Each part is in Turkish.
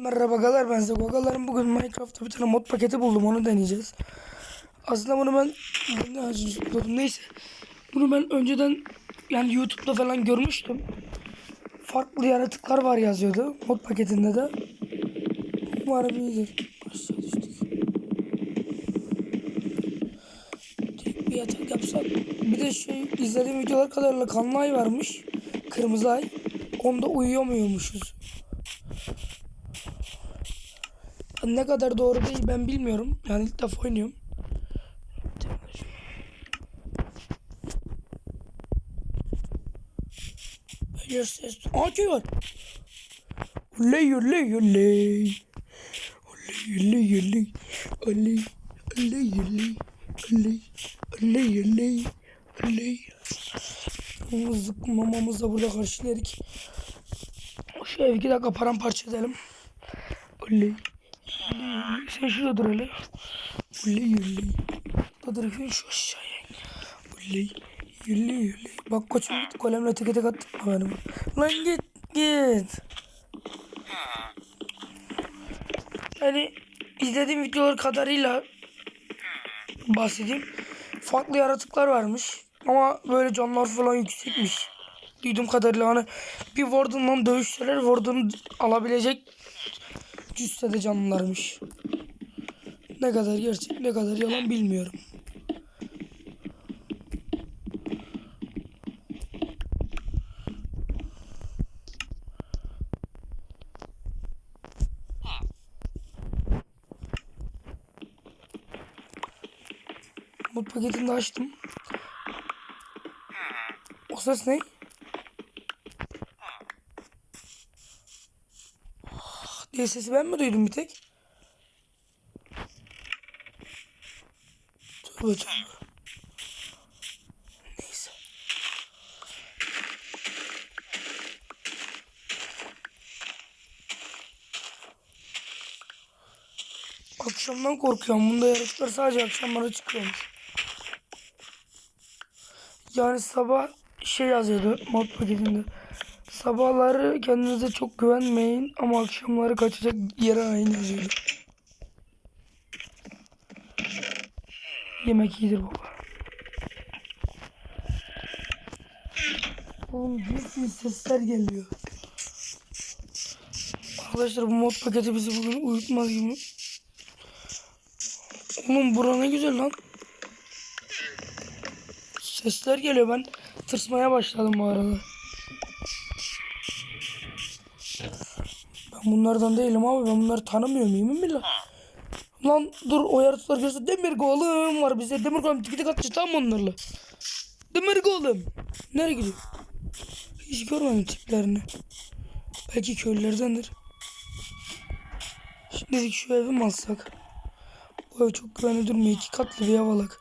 Merhaba Galar ben size Gogalar'ın bugün Minecraft'ta bir tane mod paketi buldum onu deneyeceğiz. Aslında bunu ben acıdım neyse. Bunu ben önceden yani YouTube'da falan görmüştüm. Farklı yaratıklar var yazıyordu mod paketinde de. Umarım iyidir. Aşağı. Tek bir yatak yapsak. Bir de şey izlediğim videolar kadarıyla kanlı ay varmış. Kırmızı ay. Onda uyuyamıyormuşuz. Ne kadar doğru değil ben bilmiyorum. Yani ilk defa oynuyorum. Hayır ses. Aa köy var. Oley oley oley. Oley oley oley. Oley oley oley. Oley oley oley. Oley. Zıkkı mamamız da burada karşıladık. Şu evi iki dakika paramparça edelim. Oley. Sen şurada dur hele. Oley oley. Da dur şu aşağıya. Oley. Oley oley. Bak koçum git kolemle teke tek attırma. Lan git git. Yani izlediğim videolar kadarıyla bahsedeyim. Farklı yaratıklar varmış. Ama böyle canlar falan yüksekmiş. Duyduğum kadarıyla hani bir Warden'la dövüşseler Warden alabilecek cüssede canlılarmış. Ne kadar gerçek ne kadar yalan bilmiyorum. Bu paketini de açtım. O ses ne? Diye sesi ben mi duydum bir tek? Tövbe tövbe. Neyse. Akşamdan korkuyorum. Bunda yaratıklar sadece akşamlara çıkıyormuş. Yani sabah şey yazıyordu mod paketinde. Sabahları kendinize çok güvenmeyin ama akşamları kaçacak yere ayın yazıyordu. Yemek iyidir baba. Oğlum cinsli sesler geliyor. Arkadaşlar bu mod paketi bizi bugün uyutmaz gibi. Oğlum bura ne güzel lan. Sesler geliyor ben tırsmaya başladım bu arada. Bunlardan değilim abi. Ben bunları tanımıyorum yemin billah. Lan dur o yaratıklar görse demir golüm var bize. Demir golüm tiki tek atacağız tamam onlarla. Demir golüm. Nereye gidiyor? Hiç görmedim tiplerini. Belki köylülerdendir. Şimdi şu evi mi alsak? Bu ev çok güvenli durmuyor. İki katlı bir yavalak.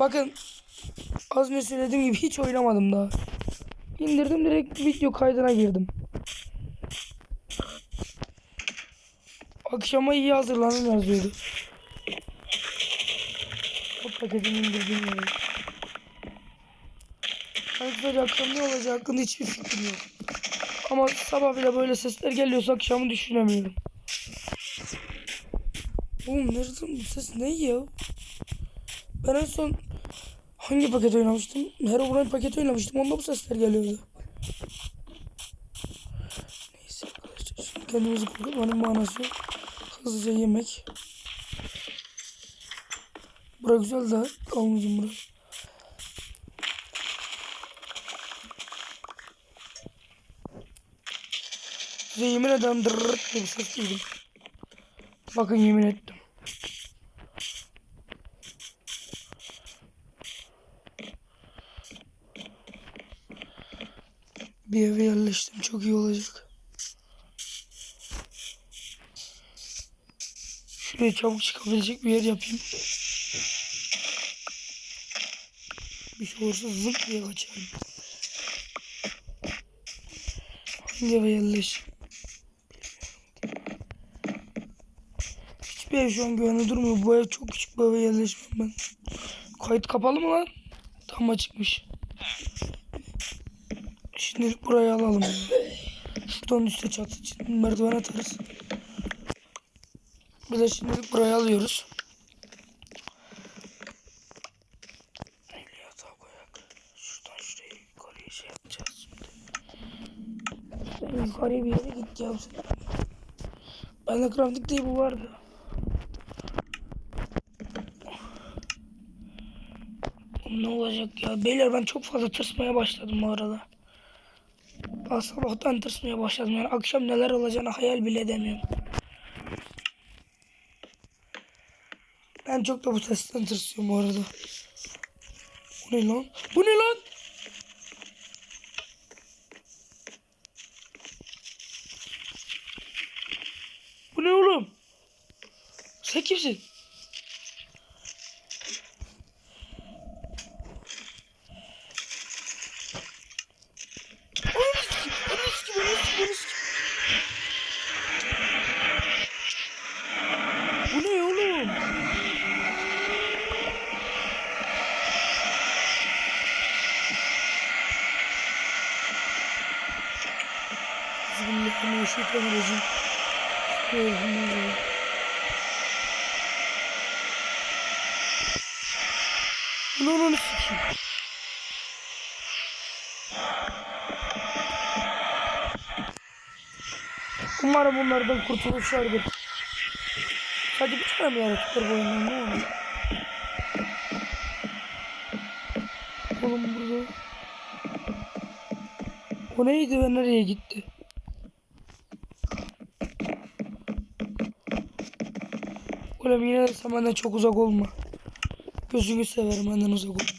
Bakın az önce söylediğim gibi hiç oynamadım daha. İndirdim direkt video kaydına girdim. Akşama iyi hazırlanın yazıyordu. O paketini indirdim. Hani kısaca akşam ne olacağı hakkında hiçbir fikrim yok. Ama sabah bile böyle sesler geliyorsa akşamı düşünemiyorum. Oğlum nereden bu ses ne ya? Ben en son hangi paket oynamıştım? Herobrine paket oynamıştım. Onda bu sesler geliyordu. Neyse arkadaşlar. Şimdi kendimizi kurtarmanın manası yok. Hızlıca yemek. Bura güzel de kalmayacağım bura. Ve yemin ederim dırırırt diye bir ses duydum. Bakın yemin ettim. Bir eve yerleştim. Çok iyi olacak. Şuraya çabuk çıkabilecek bir yer yapayım. Bir şey olursa zıp diye kaçarım. Hangi eve yerleşeyim? Hiçbir ev şu an güvenli durmuyor. Bu ev çok küçük bir eve yerleşmem ben. Kayıt kapalı mı lan? Tam açıkmış. Şimdi burayı alalım. Şuradan üstte çatı merdiven atarız. Bir de şimdilik buraya alıyoruz. Şuradan şuraya yukarıya şey yapacağız şimdi. Ben yukarıya bir yere gideceğim sen. Bende crafting table vardı. Ne olacak ya? Beyler ben çok fazla tırsmaya başladım bu arada. Daha sabahtan tırsmaya başladım. Yani akşam neler olacağını hayal bile edemiyorum. Çok da bu sesten tırsıyorum bu arada. Bu ne lan? Bu ne lan? Bu ne oğlum? Sen kimsin? Ananı sikeyim, ananı sikeyim, ananı sikeyim, ananı sikeyim. Bu ne oğlum? Bismillahirrahmanirrahim. Bismillahirrahmanirrahim. Bunu onu sikeyim. Umarım bunlardan kurtuluş vardır. Sadece bir tane mi yaratık var bu oyunda ne olur? Oğlum burada. O neydi ve nereye gitti? Oğlum yine de sen benden çok uzak olma. Gözünü severim benden uzak olma.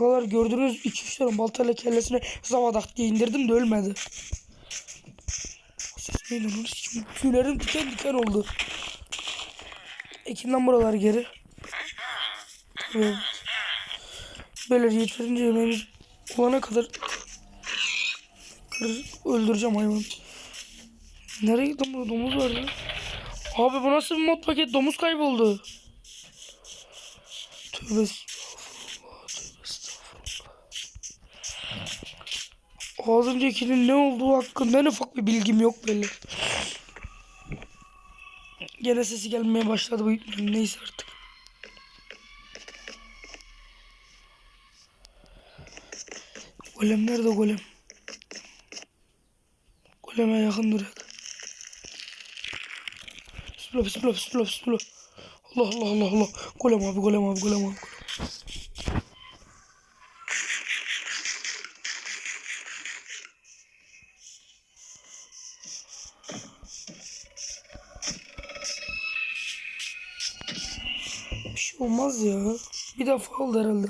Arkadaşlar gördüğünüz iki tane baltayla kellesine zavadak diye indirdim de ölmedi. Ses neydi lan? Şimdi tüylerim diken diken oldu. Ekinden buralar geri. Evet. Böyle yeterince yemeğimiz olana kadar öldüreceğim hayvanı. Nereye gitti bu domuz var ya? Abi bu nasıl bir mod paket? Domuz kayboldu. Tövbe estağfurullah. Tövbe estağfurullah. Az öncekinin ne olduğu hakkında en ufak bir bilgim yok belli. Gene sesi gelmeye başladı bu neyse artık. Golem nerede golem? Goleme yakın dur hadi. Bismillah bismillah bismillah bismillah. Allah Allah Allah Allah. Golem abi golem abi golem abi. Golem. Olmaz ya. Bir defa oldu herhalde.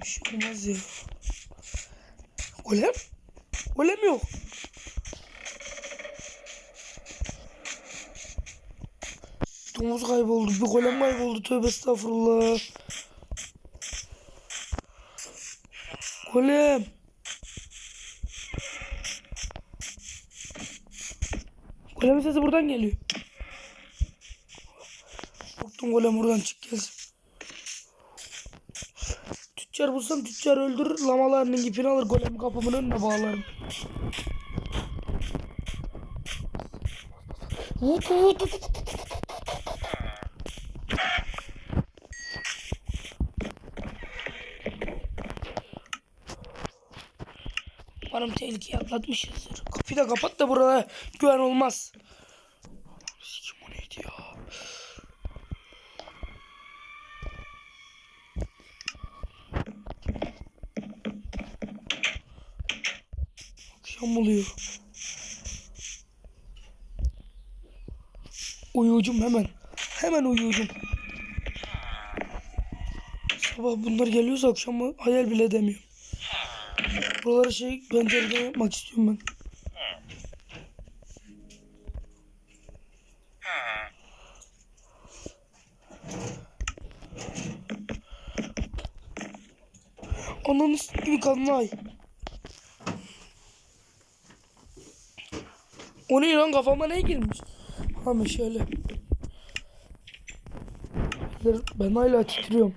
Bir şey olmaz ya. Golem? Golem yok. Domuz kayboldu. Bir golem kayboldu. Tövbe estağfurullah. Golem. Golemin sesi buradan geliyor. Korktum golem buradan çık gelsin. Tüccar bulsam tüccar öldürür. Lamalarının ipini alır golem kapımın önüne bağlarım. Umarım tehlikeyi atlatmışızdır. Kapıyı da kapat da burada güven olmaz. Neydi ya? Akşam oluyor. Uyuyacağım hemen. Hemen uyuyacağım. Sabah bunlar geliyorsa akşam hayal bile edemiyorum. Buraları şey pencereden yapmak istiyorum ben. Ananı gibi kanlay. O ne lan kafama ne girmiş? Ama şöyle. Ben hala titriyorum.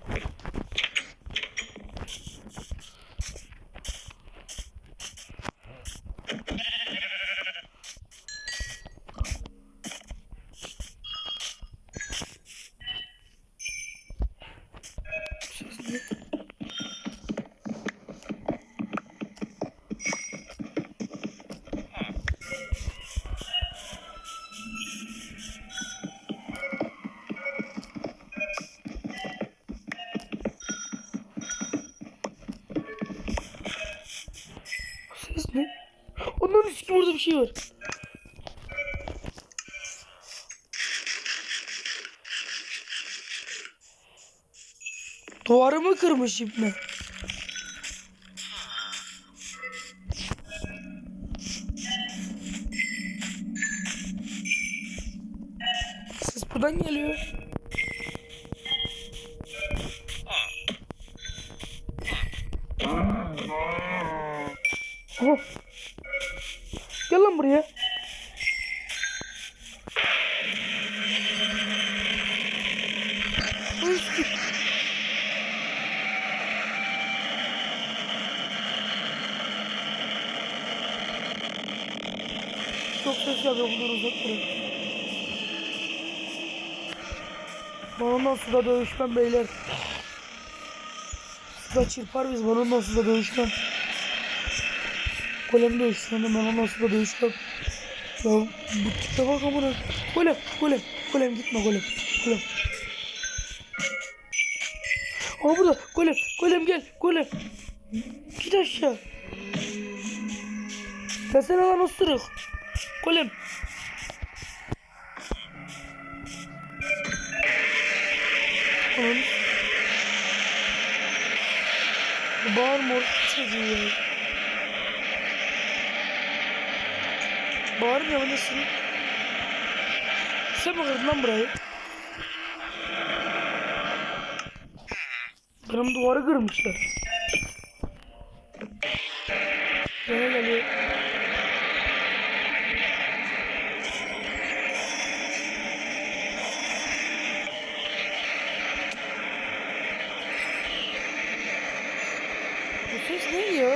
Var. Duvarımı kırmış ibne. Ses buradan geliyor. Suda dövüşmem beyler. Suda çırpar biz balondan suda dövüşmem. Golem dövüşsün ben ondan suda dövüşmem. Ya bu tipe bak amına. Golem, golem, golem gitme golem. Golem. Aa burada golem, golem gel, golem. Git aşağı. Desene lan osuruk. Golem. Bağırma çocuğu ya. Bağırmıyor mu nesin? Sen mi kırdın lan burayı? Benim duvarı kırmışlar. Gene geliyor. Bu ses ne ya?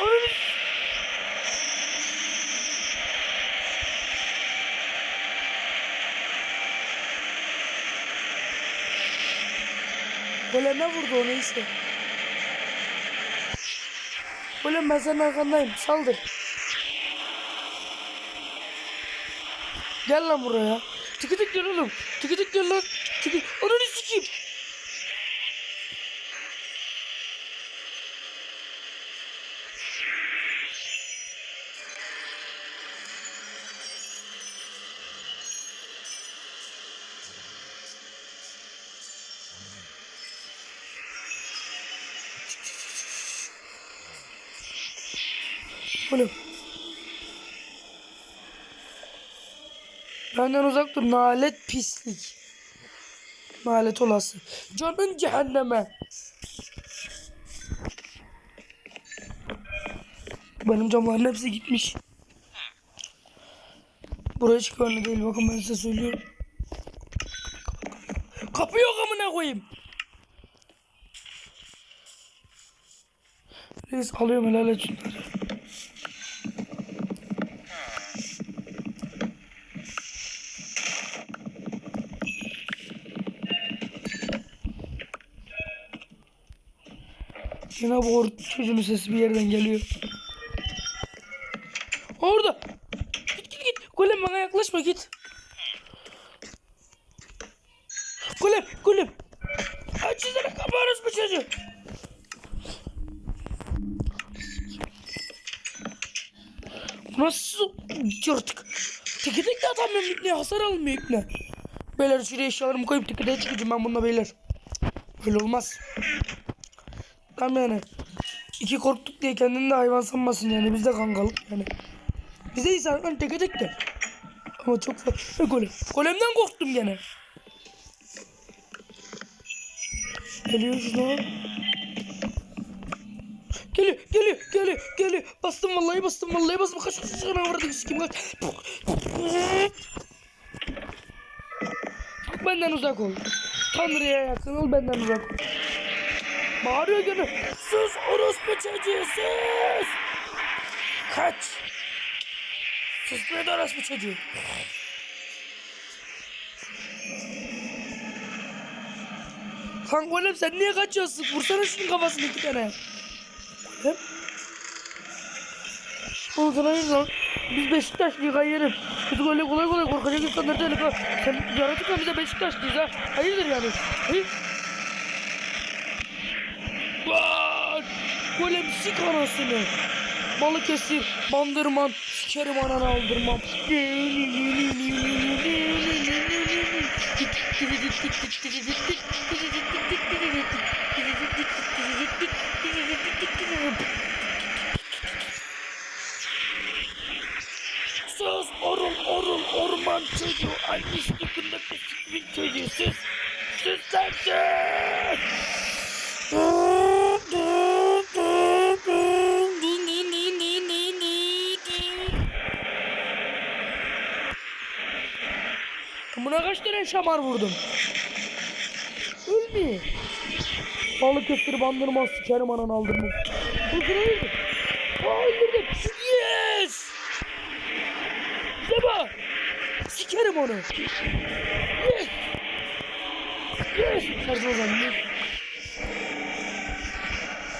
Ay. Goleme vurdu o neyse. Golem ben senin arkandayım. Saldır. Gel lan buraya. Tıkı tık gel oğlum. Tıkı tık gel lan. Tıkı. Ananı sikeyim. Oğlum. Benden uzak dur. Nalet pislik. Nalet olası. Canın cehenneme. Benim camların hepsi gitmiş. Buraya çık öyle değil. Bakın ben size söylüyorum. Kapı yok amına koyayım. Reis alıyorum helal et şunları. Yine bu or çocuğun sesi bir yerden geliyor. Orada. Git git git. Golem bana yaklaşma git. Golem golem. Açsana kapağınız bu çocuğu. Nasıl yırtık? Teke tek de atamıyorum ipne. Hasar almıyor ipne. Beyler şuraya eşyalarımı koyup teke tek çıkacağım ben bununla beyler. Böyle olmaz. Tamam yani. İki korktuk diye kendini de hayvan sanmasın yani. Biz de kankalık yani. Biz de insanlar teke tek de. Ama çok fazla golem. Golemden korktum gene. Geliyor şuna. Geliyor, geliyor, geliyor, geliyor. Bastım vallahi bastım vallahi bastım. Kaç kaç kaç vurdum sikim kaç. Benden uzak ol. Tanrı'ya yakın ol benden uzak ol. Bağırıyor gene. Sus orospu çocuğu sus. Kaç. Sus be orospu çocuğu. Kanka oğlum sen niye kaçıyorsun? Vursana şunun kafasını iki tane. Oğlum. Oğlum sana ne lan? Biz Beşiktaşlıyız hayırım. Biz öyle kolay kolay korkacak insanlar değiliz ha. Sen yaratık biz de Beşiktaşlıyız ha. Hayırdır yani? Hayır. Lan! Golem sik anasını. Balıkesir, Bandırman, sikerim ananı aldırmam. Sus orul orul orman çocuğu annesi yakında bir çocuğu sus. Sus Buna kaç tane şamar vurdum? Ölmüyor. Balıkesir bandırma sikerim anan aldım bu. Sıra öldü. Aa öldürdüm. Yes! Bu. Sikerim onu. Yes! Yes! Şarjı zaman. Yes.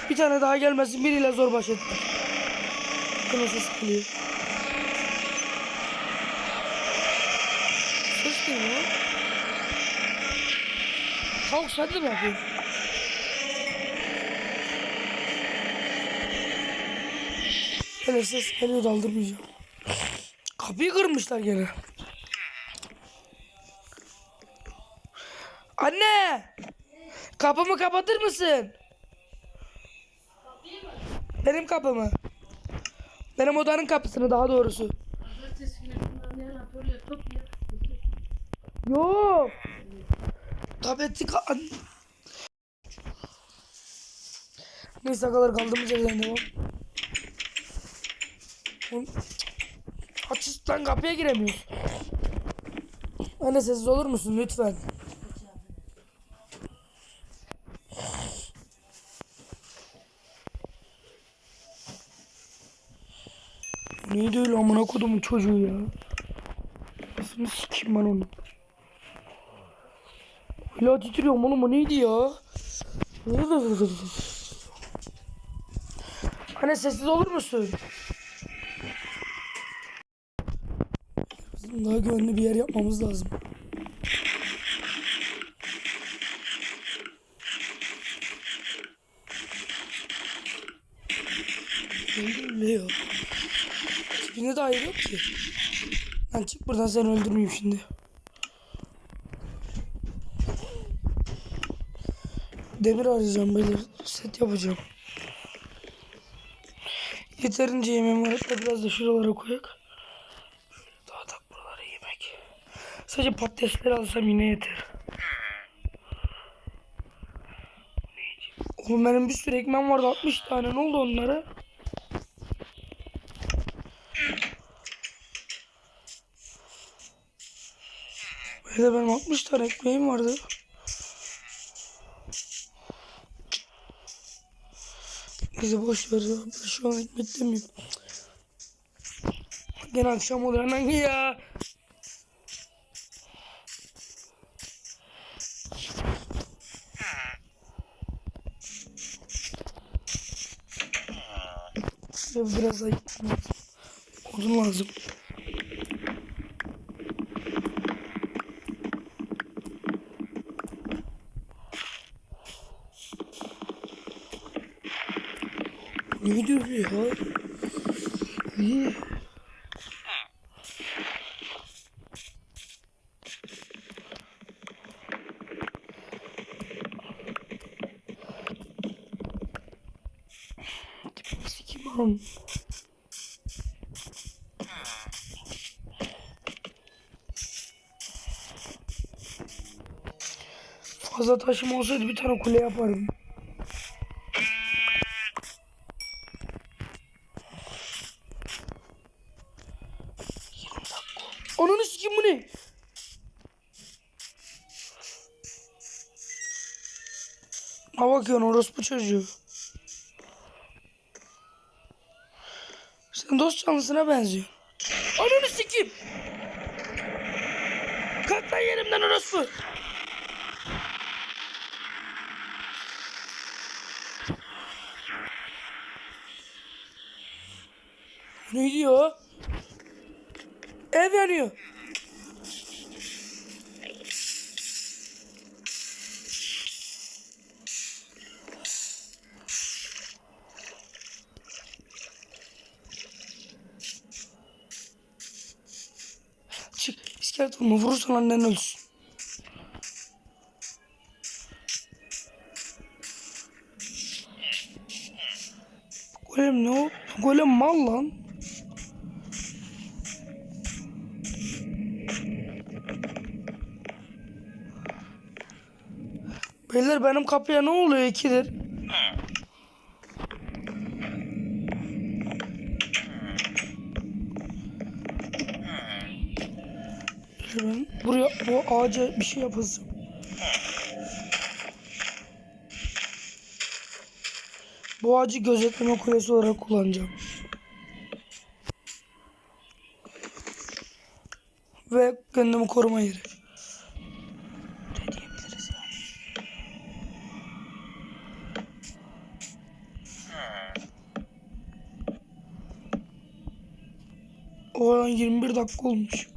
Bir tane daha gelmesin biriyle zor baş ettim. Kınası sıkılıyor. Ne ya? Tavuk sen de mi yapıyorsun? Ses geliyor daldırmayacağım. Kapıyı kırmışlar gene. Anne! Kapımı kapatır mısın? Benim kapımı. Benim odanın kapısını daha doğrusu. Yok. Tableti ka... Neyse kadar kaldığımız yerden devam. Oğlum, Aç lan kapıya giremiyoruz. Anne sessiz olur musun lütfen? Neydi öyle amına kodumun çocuğu ya? Nasıl sikeyim ben onu? Hala titriyorum oğlum o neydi ya? Anne sessiz olur musun? Bizim daha güvenli bir yer yapmamız lazım. Öyle ya? Tipine de ayrı yok ki. Lan çık buradan seni öldürmeyeyim şimdi. Demir arayacağım böyle set yapacağım. Yeterince yemeğim var. Hatta biraz da şuralara koyak. Daha tak buralara yemek. Sadece patatesleri alsam yine yeter. Oğlum benim bir sürü ekmeğim vardı 60 tane. Ne oldu onlara? Böyle benim 60 tane ekmeğim vardı. Neyse boş ver. Ben şu an ekmek demeyeyim. Gene akşam oluyor ya. Ya biraz ayıp. Odun lazım. Diyor ya? İyi. Oğlum. Fazla taşım olsaydı bir tane kule yapardım. Ha bakıyorsun orospu çocuğu. Sen dost canlısına benziyorsun. Ananı sikim. Kalk lan yerimden orospu. Ne diyor? Ev yanıyor. Vurma vurursan annen ölsün. Golem ne o? Golem mal lan. Beyler benim kapıya ne oluyor ikidir? Ben buraya bu ağaca bir şey yapasın. Bu ağacı gözetleme kulesi olarak kullanacağım. Ve kendimi koruma yeri. Ne diyebiliriz yani? O an 21 dakika olmuş.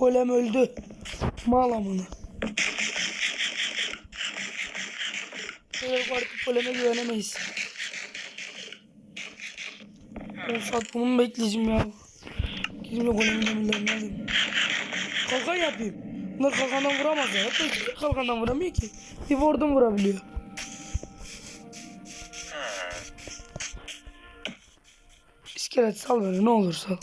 Golem öldü. Mal amına. Böyle artık goleme güvenemeyiz. 10 saat bunu mu bekleyeceğim ya? Gideyim de golemin demirlerini alayım. Kalkan yapayım. Bunlar kalkandan vuramaz ya. Hatta hiç kalkandan vuramıyor ki. Bir vurdum vurabiliyor. İskelet sal beni ne olur sal.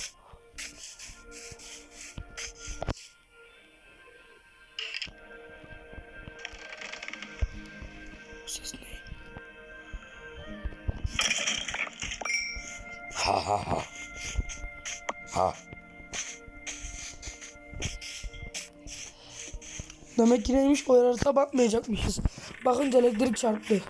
Demek ki neymiş o yaratığa bakmayacakmışız. Bakınca elektrik çarptı.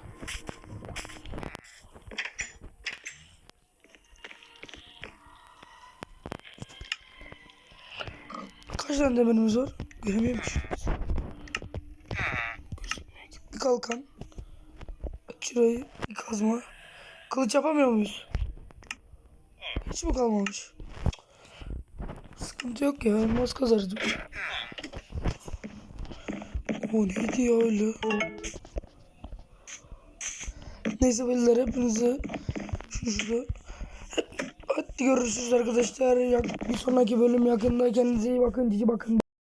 Kaç tane demirimiz var? Göremiyormuş. Bir kalkan. Şurayı bir kazma. Kılıç yapamıyor muyuz? Hiç mi kalmamış? Sıkıntı yok ya. Elmas kazarız. O neydi ya öyle? Neyse beyler hepinize şu şurada. Hadi görüşürüz arkadaşlar. Bir sonraki bölüm yakında. Kendinize iyi bakın. Cici bakın.